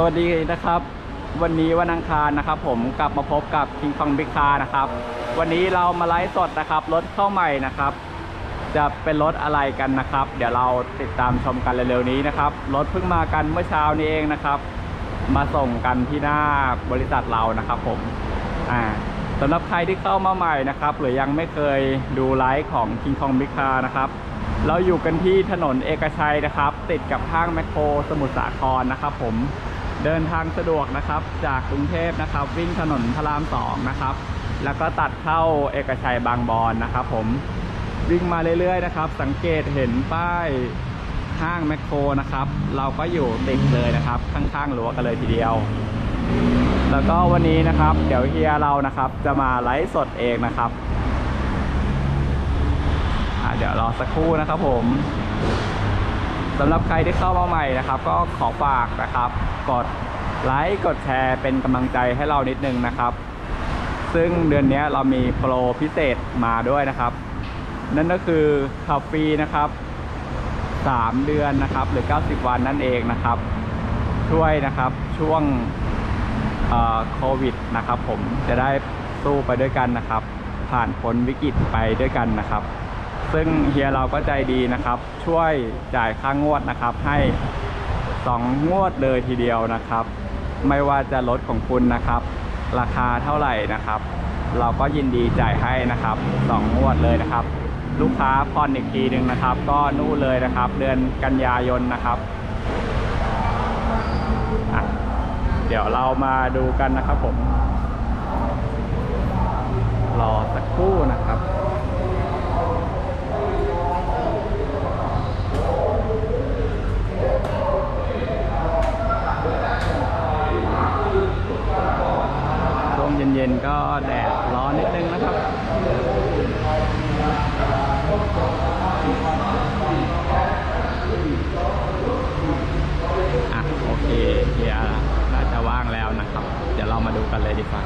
สวัสดีนะครับ วันนี้วันอังคารนะครับผมกลับมาพบกับ King Kong Big Car นะครับ วันนี้เรามาไลฟ์สดนะครับรถเข้าใหม่นะครับ จะเป็นรถอะไรกันนะครับ เดี๋ยวเราติดตามชมกันเร็วๆนี้นะครับรถเพิ่งมากันเมื่อเช้านี้เองนะครับ มาส่งกันที่หน้าบริษัทเรานะครับผมอ่าสำหรับใครที่เข้ามาใหม่นะครับ หรือยังไม่เคยดูไลฟ์ของ King Kong Big Car นะครับเราอยู่กันที่ถนนเอกชัยนะครับ ติดกับห้างแมคโครสมุทรสาครนะครับผม เดินทางสะดวกนะครับ จากกรุงเทพนะครับ วิ่งถนนพระรามสองนะครับ แล้วก็ตัดเข้าเอกชัยบางบอนนะครับ ผมวิ่งมาเรื่อยๆนะครับ สังเกตเห็นป้ายห้างแมคโครนะครับ เราก็อยู่ติดเลยนะครับ ข้างๆรั้วกันเลยทีเดียว แล้วก็วันนี้นะครับ เดี๋ยวเฮียเรานะครับ จะมาไลฟ์สดเองนะครับเดี๋ยวรอสักครู่นะครับผม สำหรับใครที่เข้ามาใหม่นะครับ ก็ขอฝากนะครับ กดไลค์กดแชร์เป็นกำลังใจให้เรานิดนึงนะครับ ซึ่งเดือนนี้เรามีโปรพิเศษมาด้วยนะครับ นั่นก็คือขับฟรีนะครับ 3 เดือนนะครับ หรือ 90 วันนั่นเองนะครับ ช่วยนะครับช่วงโควิดนะครับ ผมจะได้สู้ไปด้วยกันนะครับ ผ่านพ้นวิกฤตไปด้วยกันนะครับ ซึ่งเฮียเราก็ใจดีนะครับ ช่วยจ่ายค่างวดนะครับ ให้ 2 งวดเลยทีเดียวนะครับ ไม่ว่าจะรถของคุณนะครับ ราคาเท่าไหร่นะครับ เราก็ยินดีจ่ายให้นะครับ 2 งวดเลยนะครับ ลูกค้าผ่อนอีกทีหนึ่งนะครับ ก็นู่นเลยนะครับ เดือนกันยายนนะครับเดี๋ยวเรามาดูกันนะครับผม รอสักครู่นะครับ ช่วงเย็นๆก็แดดร้อนนิดนึงนะครับอะโอเคเฮียน่าจะว่างแล้วนะครับ เดี๋ยวเรามาดูกันเลยดีกว่า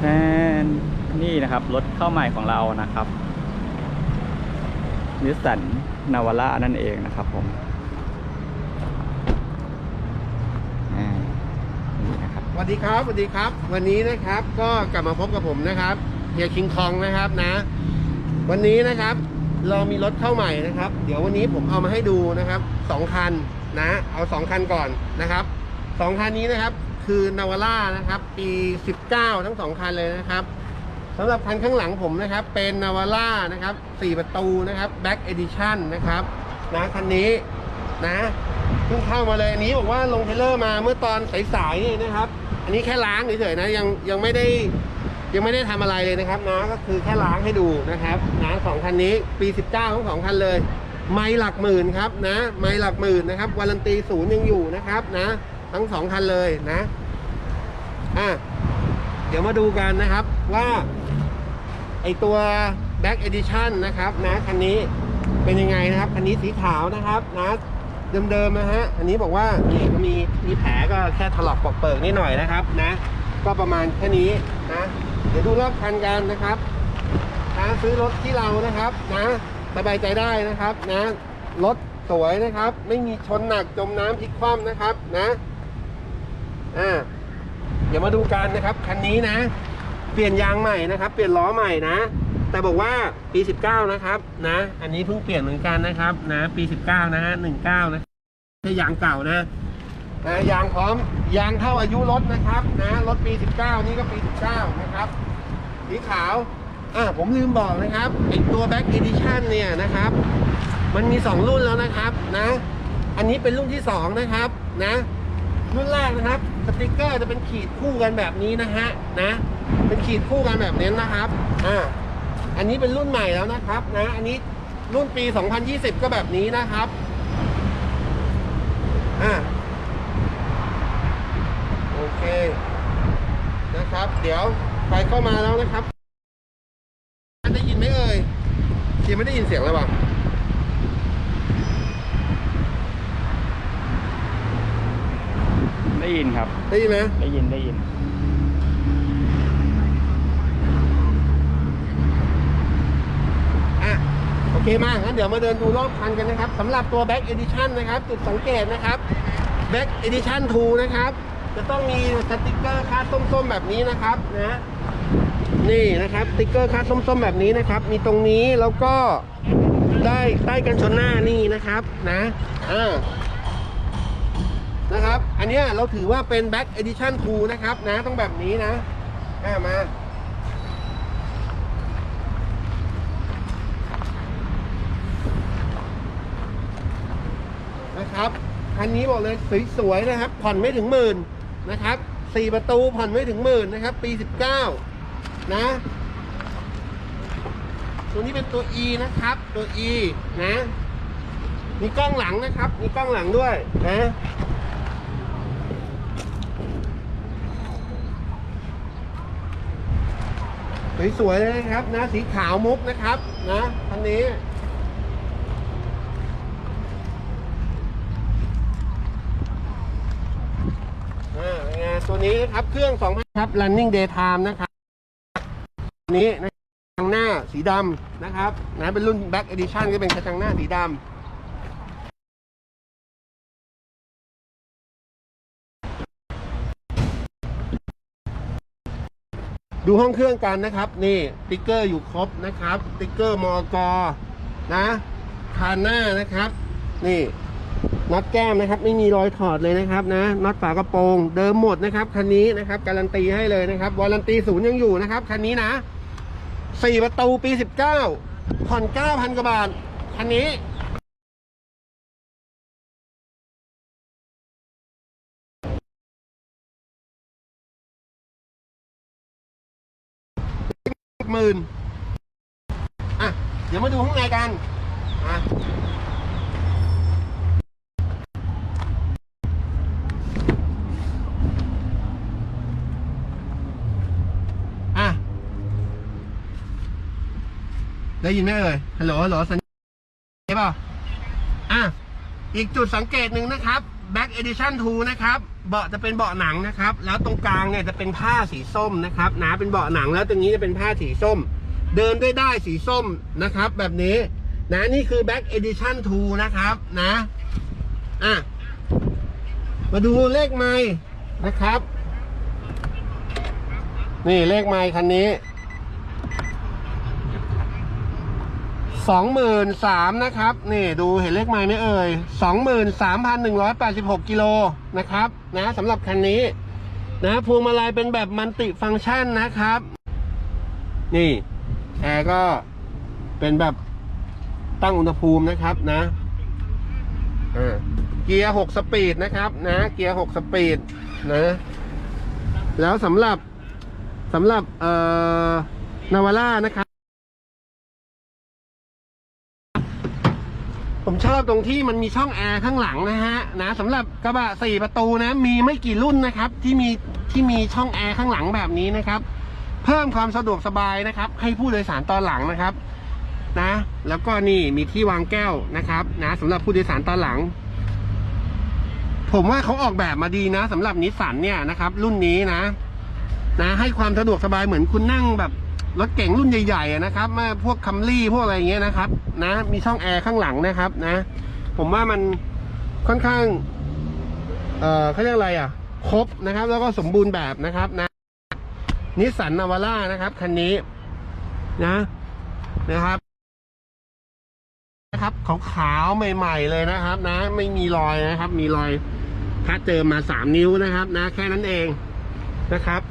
แนนี่นะครับรถเข้าใหม่ของเรานะครับนิสสันนาวาร่านั่นเองนะครับผมอ่านี่นะครับ สวัสดีครับสวัสดีครับ วันนี้นะครับก็กลับมาพบกับผมนะครับเฮียคิงคองนะครับนะ วันนี้นะครับเรามีรถเข้าใหม่นะครับ เดี๋ยววันนี้ผมเอามาให้ดูนะครับสองคันนะ เอาสองคันก่อนนะครับสองคันนี้นะครับคือนาวาร่านะครับ ปี 19 ทั้งสองคันเลยนะครับสำหรับคันข้างหลังผมนะครับ เป็นนาวาร่านะครับ4ประตูนะครับ Back Edition นะครับนะคันนี้นะเพิ่งเข้ามาเลยอันนี้บอกว่าลงเทรลเลอร์มาเมื่อตอนสายๆนี่นะครับ อันนี้แค่ล้างเฉยๆนะยังยังไม่ได้ยังไม่ได้ทำอะไรเลยนะครับนะก็คือแค่ล้างให้ดูนะครับนะสองคันนี้ปี 19ทั้งสองคันเลย ไม่หลักหมื่นครับนะไม่หลักหมื่นนะครับวารันตีศูนย์ยังอยู่นะครับนะ ทั้งสองคันเลยนะอะเดี๋ยวมาดูกันนะครับว่าไอตัว Back Edition นะครับนะคันนี้เป็นยังไงนะครับ คันนี้สีขาวนะครับนะ เดิมๆนะฮะ อันนี้บอกว่านี่ก็มีมีแผลก็แค่ถลอกปอกเปิกนิดหน่อยนะครับนะ ก็ประมาณแค่นี้นะ เดี๋ยวดูรอบคันกันนะครับนะซื้อรถที่เรานะครับนะสบายใจได้นะครับนะ รถสวยนะครับ ไม่มีชนหนักจมน้ำพลิกคว่ำนะครับนะอ่าเดี๋ยวมาดูกันนะครับคันนี้นะ เปลี่ยนยางใหม่นะครับ เปลี่ยนล้อใหม่นะ แต่บอกว่าปี 19 นะครับนะ อันนี้เพิ่งเปลี่ยนเหมือนกันนะครับนะปี 19 นะฮะ19 นะไม่ใช่ยางเก่านะนะยางพร้อมยางเท่าอายุรถนะครับนะรถปี 19 นี่ก็ปี 19 นะครับสีขาวอ่าผมลืมบอกนะครับไอตัว Back Edition เนี่ยนะครับ มันมี 2 รุ่นแล้วนะครับนะ อันนี้เป็นรุ่นที่ 2 นะครับนะรุ่นแรกนะครับสติกเกอร์จะเป็นขีดคู่กันแบบนี้นะฮะนะ เป็นขีดคู่กันแบบนี้นะครับอ่า อันนี้เป็นรุ่นใหม่แล้วนะครับนะ อันนี้รุ่นปี 2020 ก็แบบนี้นะครับ อ่า โอเค นะครับ เดี๋ยวใครเข้ามาแล้วนะครับได้ยินไหมเอ่ยยังไม่ได้ยินเสียงเลยวะได้ยินครับ ได้ยินไหมได้ยินได้ยิน อะ เคมากงั้นเดี๋ยวมาเดินดูรอบคันกันนะครับสำหรับตัว Back Edition นะครับ จุดสังเกตนะครับ Back Edition 2 นะครับ จะต้องมีสติกเกอร์คาดส้มๆแบบนี้นะครับนะนี่นะครับสติกเกอร์คาดส้มๆแบบนี้นะครับ มีตรงนี้แล้วก็ได้ใต้กันชนหน้านี่นะครับนะอ่านะครับ อันนี้เราถือว่าเป็น Back Edition 2 นะครับนะต้องแบบนี้นะอ่ามา นะครับ คันนี้บอกเลยสวยๆนะครับ ผ่อนไม่ถึงหมื่นนะครับสี่ประตูผ่อนไม่ถึงหมื่นนะครับ ปีสิบเก้านะ ตัวนี้เป็นตัว E นะครับ ตัว E นะ มีกล้องหลังนะครับ มีกล้องหลังด้วยนะสวยๆเลยนะครับนะ สีขาวมุกนะครับ นะคันนี้ อ่าเป็นไง ตัวนี้นะครับเครื่อง2,000ครับ running daytime นะครับนี้นะกระจังหน้าสีดำนะครับนะเป็นรุ่น back edition ก็เป็นกระจังหน้าสีดำดูห้องเครื่องกันนะครับ นี่ติ๊กเกอร์อยู่ครบนะครับติ๊กเกอร์มอกนะคานหน้านะครับ นี่ น็อตแก้มนะครับ ไม่มีรอยถอดเลยนะครับนะน็อตฝากระโปรงเดิมหมดนะครับคันนี้นะครับการันตีให้เลยนะครับวารันตีศูนย์ยังอยู่นะครับคันนี้นะสี่ประตูปีสิบเก้าผ่อนเก้าพันกว่าบาทคันนี้หมื่นอะ เดี๋ยวมาดูข้างในกันอะ อะ ได้ยินไหมเอ่ยฮัลโหลฮัลโหลสัญญาณใช่ป่ะอะอีกจุดสังเกตหนึ่งนะครับ Back Edition 2 นะครับ เบาะจะเป็นเบาะหนังนะครับ แล้วตรงกลางเนี่ยจะเป็นผ้าสีส้มนะครับนะเป็นเบาะหนังแล้วตรงนี้จะเป็นผ้าสีส้ม เดินด้วยได้สีส้มนะครับ แบบนี้ นะนี่คือ Back Edition 2 นะครับนะอะมาดูเลขไม้นะครับ นี่เลขไมค์คันนี้ สองหมื่นสามนะครับ นี่ดูเห็นเลขไมค์ไหมเอ่ยสองหมื่นสามพันหนึ่งร้อยแปดสิบหกกิโลนะครับนะสำหรับคันนี้นะพวงมาลัยเป็นแบบมันติฟังก์ชันนะครับ นี่แอร์ก็เป็นแบบตั้งอุณหภูมินะครับนะอ่าเกียร์หกสปีดนะครับ นะเกียร์หกสปีดนะแล้วสำหรับสำหรับเอ่อนาวาร่านะครับ ผมชอบตรงที่มันมีช่องแอร์ข้างหลังนะฮะนะสำหรับกระบะสี่ประตูนะ มีไม่กี่รุ่นนะครับ ที่มีที่มีช่องแอร์ข้างหลังแบบนี้นะครับ เพิ่มความสะดวกสบายนะครับ ให้ผู้โดยสารตอนหลังนะครับนะ แล้วก็นี่มีที่วางแก้วนะครับนะสำหรับผู้โดยสารตอนหลัง ผมว่าเขาออกแบบมาดีนะสำหรับนิสสันเนี่ยนะครับ รุ่นนี้นะ นะ ให้ความสะดวกสบายเหมือนคุณนั่งแบบ รถเก๋งรุ่นใหญ่ๆนะครับมาพวกคัมรี่พวกอะไรเงี้ยนะครับ นะ มีช่องแอร์ข้างหลังนะครับ นะ ผมว่ามันค่อนข้าง เอ่อเขาเรียกอะไรอะ ครบนะครับ แล้วก็สมบูรณ์แบบนะครับ นะนิสสันนาวาร่านะครับคันนี้นะ นะครับ นะครับขาวๆใหม่ ๆ เลยนะครับ นะ ไม่มีรอยนะครับ มีรอยถ้าเจอมาสามนิ้วนะครับ นะ แค่นั้นเองนะครับ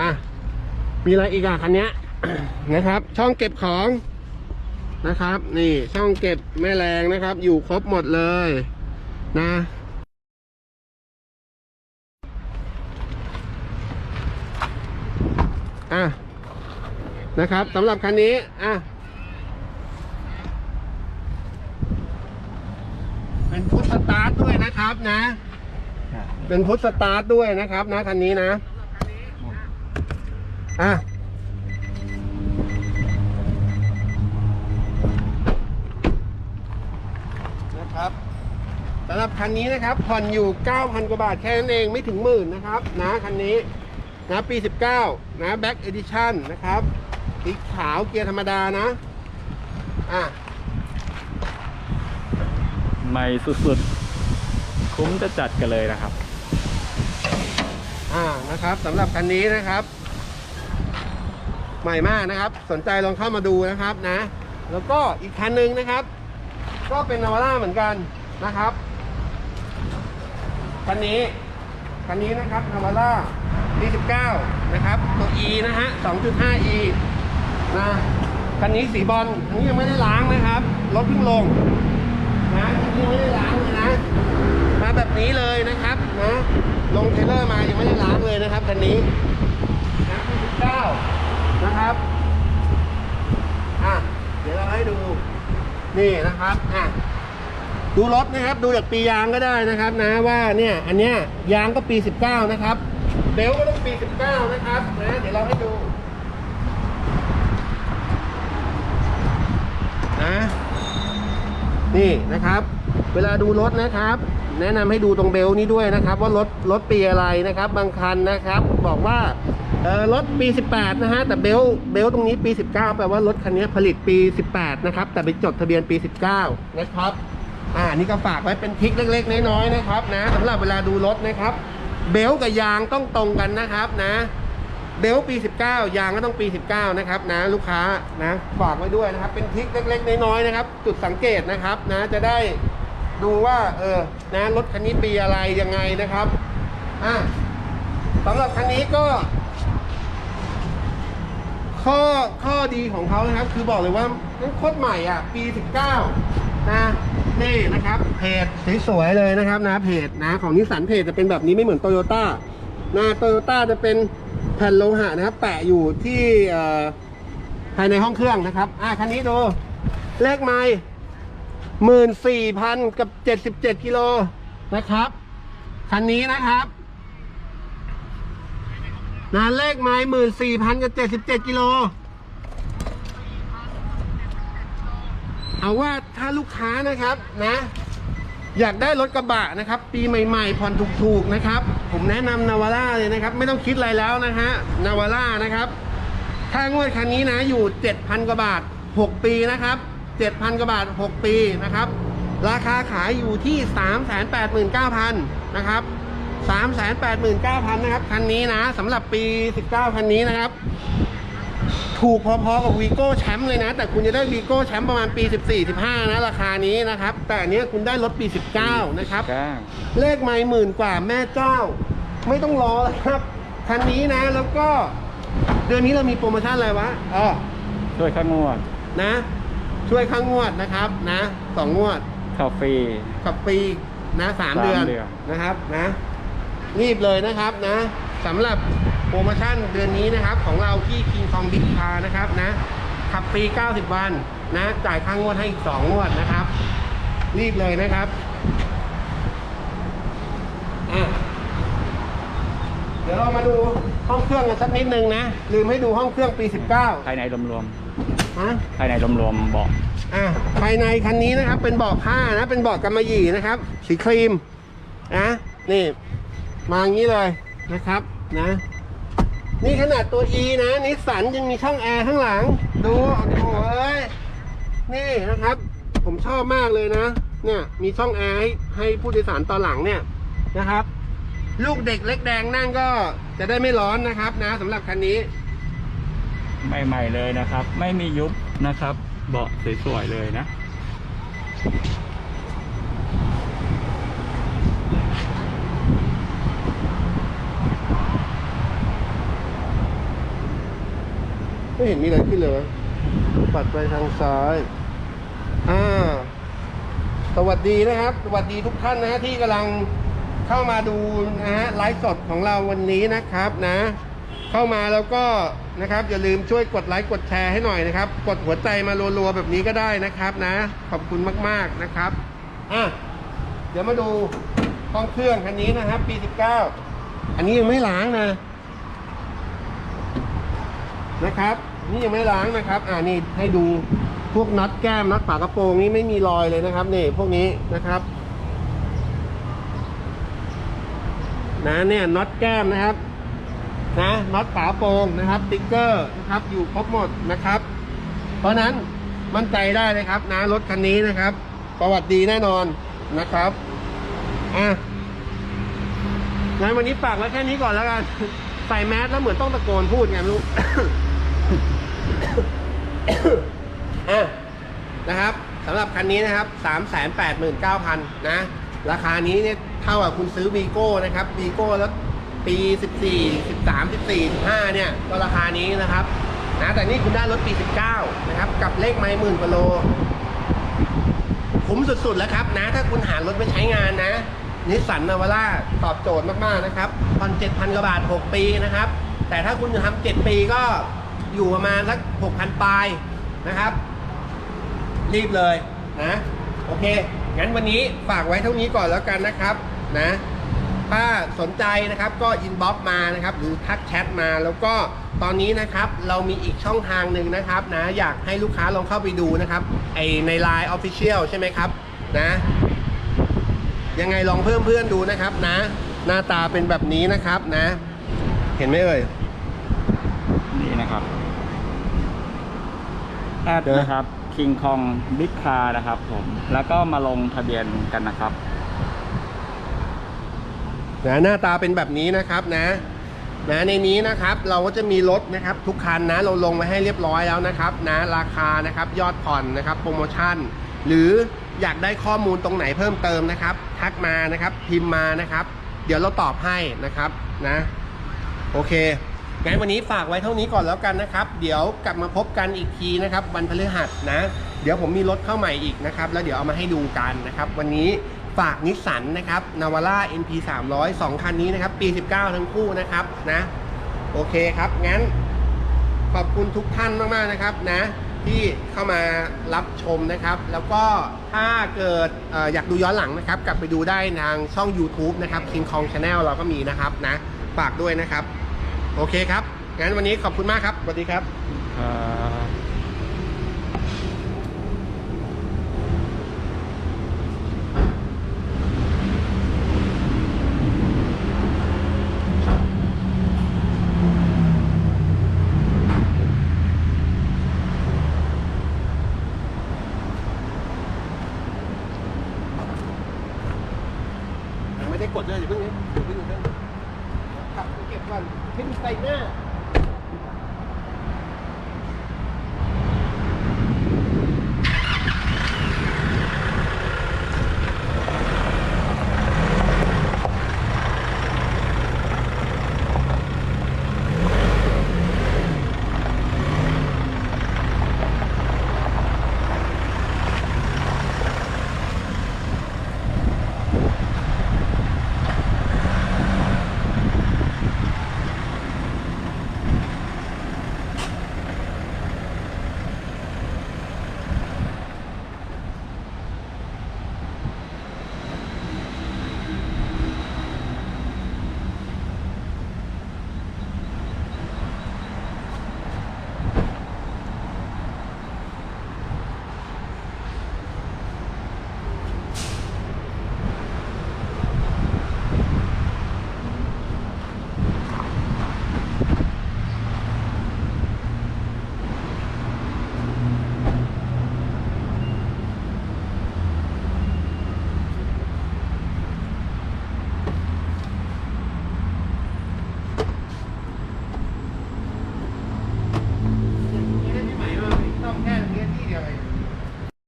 อะ มีอะไรอีกอะคันเนี้ยนะครับ ช่องเก็บของนะครับ นี่ช่องเก็บแม่แรงนะครับ อยู่ครบหมดเลยนะอะนะครับสำหรับคันนี้อะเป็นพุทสตาร์ทด้วยนะครับนะ เป็นพุทสตาร์ทด้วยนะครับนะคันนี้นะ อะนะครับสำหรับคันนี้นะครับผ่อนอยู่ 9,000 กว่าบาทแค่นั้นเองไม่ถึงหมื่นนะครับนะคันนี้นะปี 19 นะ Back Edition นะครับสีขาวเกียร์ธรรมดานะอะใหม่สุดๆ คุ้มจะจัดกันเลยนะครับ อ่านะครับสำหรับคันนี้นะครับ ใหม่มากนะครับ สนใจลองเข้ามาดูนะครับนะ แล้วก็อีกคันหนึ่งนะครับ ก็เป็นนาวาร่าเหมือนกันนะครับคันนี้คันนี้นะครับนาวาร่าปี19นะครับ ตัว E นะฮะ 2.5E นะคันนี้สีบอลอันนี้ยังไม่ได้ล้างนะครับรถเพิ่งลงนะอันนี้ยังไม่ได้ล้างเลยนะมาแบบนี้เลยนะครับนะลงเทรลเลอร์มายังไม่ได้ล้างเลยนะครับคันนี้นะ19 นะครับอะเดี๋ยวเราให้ดูนี่นะครับอะดูรถนะครับดูจากปียางก็ได้นะครับนะว่าเนี่ยอันเนี้ยยางก็ปี 19 นะครับเบลก็ต้องปี 19 นะครับนะเดี๋ยวเราให้ดูนะนี่นะครับ เวลาดูรถนะครับ แนะนำให้ดูตรงเบลนี้ด้วยนะครับ ว่ารถรถปีอะไรนะครับ บางคันนะครับ บอกว่า รถปี 18 นะฮะ แต่เบลต์เบลต์ตรงนี้ปี 19 แปลว่ารถคันนี้ผลิตปี 18 นะครับ แต่ไปจดทะเบียนปี 19 นะครับ อ่า นี่ก็ฝากไว้เป็นทริคเล็ก ๆ น้อยๆนะครับนะสำหรับเวลาดูรถนะครับ เบลต์กับยางต้องตรงกันนะครับนะ เบลต์ปี 19 ยางก็ต้องปี 19 นะครับนะลูกค้านะ ฝากไว้ด้วยนะครับ เป็นทริคเล็ก ๆ น้อยๆนะครับ จุดสังเกตนะครับนะ จะได้ดูว่า เออ นะ รถคันนี้ปีอะไรยังไงนะครับ อะสำหรับคันนี้ก็ ข้อข้อดีของเขานะครับ คือบอกเลยว่ามันโคตรใหม่อะ ปี 19 นะนี่นะครับ เพจสวยๆเลยนะครับนะเพจนะของนิสสันเพจจะเป็นแบบนี้ไม่เหมือนโตโยต้านะโตโยต้าจะเป็นแผ่นโลหะนะครับ แปะอยู่ที่ภายในห้องเครื่องนะครับ อะคันนี้ดู เลขไม้หมื่นสี่พันกับเจ็ดสิบเจ็ดกิโลนะครับ คันนี้นะครับ นะเลขไม้หมื่นสี่พันกับเจ็ดสิบเจ็ดกิโล เอาว่าถ้าลูกค้านะครับนะ อยากได้รถกระบะนะครับ ปีใหม่ๆผ่อนถูกๆนะครับ ผมแนะนำนาวาร่าเลยนะครับ ไม่ต้องคิดอะไรแล้วนะฮะนาวาร่านะครับถ้างวดคันนี้นะอยู่ 7,000 กว่าบาท 6 ปีนะครับ 7,000 กว่าบาท 6 ปีนะครับ ราคาขายอยู่ที่ 389,000นะครับ 389,000นะครับคันนี้นะสำหรับปี 19 คันนี้นะครับ ถูกพอๆกับวีโก้แชมป์เลยนะ แต่คุณจะได้วีโก้แชมป์ประมาณปี 14-15 นะ ราคานี้นะครับ แต่อันเนี้ยคุณได้รถปี 19 นะครับก้างเลขไม่หมื่นกว่าแม่เจ้า ไม่ต้องรอแล้วครับ คันนี้นะแล้วก็ เดือนนี้เรามีโปรโมชั่นอะไรวะอ๋อช่วยข้างงวดนะ ช่วยข้างงวดนะครับนะสองงวดคาฟรีกับปีนะสามสามเดือนเดือนนะครับนะ รีบเลยนะครับนะสำหรับโปรโมชั่นเดือนนี้นะครับ ของเราที่ King Kong Big Car นะครับนะขับปี 90 วันนะจ่ายค่างวดให้อีก 2 งวดนะครับ รีบเลยนะครับอะเดี๋ยวเรามาดูห้องเครื่องกันสักนิดนึงนะ ลืมให้ดูห้องเครื่องปี 19 ภายในรวมฮะๆภายในรวมๆเบอกอะภายในคันนี้นะครับ เป็นเบาะผ้านะ เป็นเบาะกำมะหยี่นะครับ สีครีมนะนี่ มาอย่างนี้เลยนะครับนะ นี่ขนาดตัว E นะนิสสันยังมีช่องแอร์ข้างหลัง ดูโอ้โหเอ้ยนี่นะครับ ผมชอบมากเลยนะ เนี่ยมีช่องแอร์ให้ให้ผู้โดยสารตอนหลังเนี่ยนะครับ ลูกเด็กเล็กแดงนั่งก็จะได้ไม่ร้อนนะครับนะสำหรับคันนี้ ใหม่ๆเลยนะครับ ไม่มียุบนะครับ เบาะสวยๆเลยนะ ไม่เห็นมีอะไรขึ้นเลยวะปัดไปทางซ้าย อ่า สวัสดีนะครับ สวัสดีทุกท่านนะฮะที่กำลังเข้ามาดูนะฮะไลฟ์สดของเราวันนี้นะครับนะ เข้ามาแล้วก็นะครับ อย่าลืมช่วยกดไลค์กดแชร์ให้หน่อยนะครับ กดหัวใจมารัวๆแบบนี้ก็ได้นะครับนะ ขอบคุณมากๆนะครับ อะ เดี๋ยวมาดูห้องเครื่องคันนี้นะครับปี19อันนี้ยังไม่ล้างนะ นะครับ นี่ยังไม่ล้างนะครับ อ่านี่ให้ดูพวกน็อตแก้มน็อตฝากระโปรงนี่ไม่มีรอยเลยนะครับนี่พวกนี้นะครับนะเนี่ยน็อตแก้มนะครับนะน็อตฝาโปรงนะครับติ๊กเกอร์นะครับอยู่ครบหมดนะครับ เพราะฉะนั้นมั่นใจได้เลยครับนะรถคันนี้นะครับ ประวัติดีแน่นอนนะครับอะงั้นวันนี้ฝากไว้แค่นี้ก่อนแล้วกันใส่แมสแล้วเหมือนต้องตะโกนพูดไงไม่รู้ อะนะครับสำหรับคันนี้นะครับ 389,000 นะ ราคานี้เนี่ยเท่ากับคุณซื้อวีโก้นะครับวีโก้แล้วปี 14 13 14 15 เนี่ย ก็ราคานี้นะครับนะแต่นี่คุณได้รถปี 19 นะครับ กับเลขไม้หมื่นกว่าโล คุ้มสุดๆแล้วครับนะ ถ้าคุณหารถไปใช้งานนะนิสสันนาวาร่าตอบโจทย์มากๆนะครับผ่อน7,000กว่าบาท 6 ปีนะครับ แต่ถ้าคุณจะทำ7ปีก็ อยู่ประมาณสัก6,000ปลายนะครับ รีบเลยนะ โอเค งั้นวันนี้ฝากไว้เท่านี้ก่อนแล้วกันนะครับนะถ้าสนใจนะครับก็อินบ็อกมานะครับหรือทักแชทมาแล้วก็ตอนนี้นะครับเรามีอีกช่องทางหนึ่งนะครับนะอยากให้ลูกค้าลองเข้าไปดูนะครับไอใน Line Official ใช่ไหมครับนะยังไงลองเพิ่มเพื่อนดูนะครับนะ หน้าตาเป็นแบบนี้นะครับนะ เห็นไหมเอ่ยนี่นะครับ แอดเดี๋ยวนะครับ King Kong Big Car นะครับ ผมแล้วก็มาลงทะเบียนกันนะครับนะหน้าตาเป็นแบบนี้นะครับนะนะในนี้นะครับเราก็จะมีรถนะครับทุกคันนะเราลงไว้ให้เรียบร้อยแล้วนะครับนะราคานะครับยอดผ่อนนะครับโปรโมชั่น หรืออยากได้ข้อมูลตรงไหนเพิ่มเติมนะครับทักมานะครับพิมพ์มานะครับ เดี๋ยวเราตอบให้นะครับนะโอเค งั้นวันนี้ฝากไว้เท่านี้ก่อนแล้วกันนะครับ เดี๋ยวกลับมาพบกันอีกทีนะครับวันพฤหัสนะ เดี๋ยวผมมีรถเข้าใหม่อีกนะครับ แล้วเดี๋ยวเอามาให้ดูกันนะครับ วันนี้ฝากนิสสันนะครับนาวาร่า NP 300 2คันนี้นะครับ ปี 19 ทั้งคู่นะครับนะ โอเคครับ งั้นขอบคุณทุกท่านมากๆนะครับนะ ที่เข้ามารับชมนะครับ แล้วก็ถ้าเกิดอออยากดูย้อนหลังนะครับ กลับไปดูได้ทางช่อง YouTube นะครับ King Kong Channel เราก็มีนะครับนะ ฝากด้วยนะครับ โอเคครับงั้นวันนี้ขอบคุณมากครับสวัสดีครับ